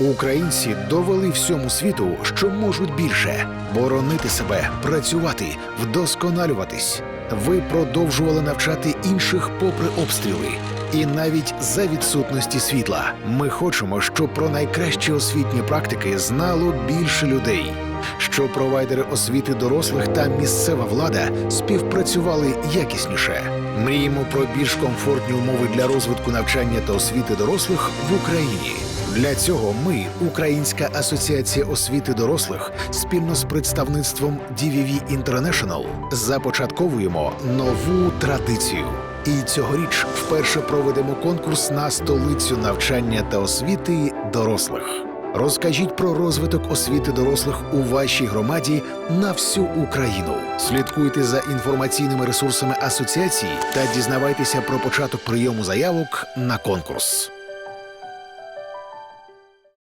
Українці довели всьому світу, що можуть більше боронити себе, працювати, вдосконалюватись. Ви продовжували навчати інших попри обстріли. І навіть за відсутності світла ми хочемо, щоб про найкращі освітні практики знало більше людей, щоб провайдери освіти дорослих та місцева влада співпрацювали якісніше. Мріємо про більш комфортні умови для розвитку навчання та освіти дорослих в Україні. Для цього ми, Українська асоціація освіти дорослих, спільно з представництвом DVV International започатковуємо нову традицію. І цьогоріч вперше проведемо конкурс на столицю навчання та освіти дорослих. Розкажіть про розвиток освіти дорослих у вашій громаді на всю Україну. Слідкуйте за інформаційними ресурсами асоціації та дізнавайтеся про початок прийому заявок на конкурс.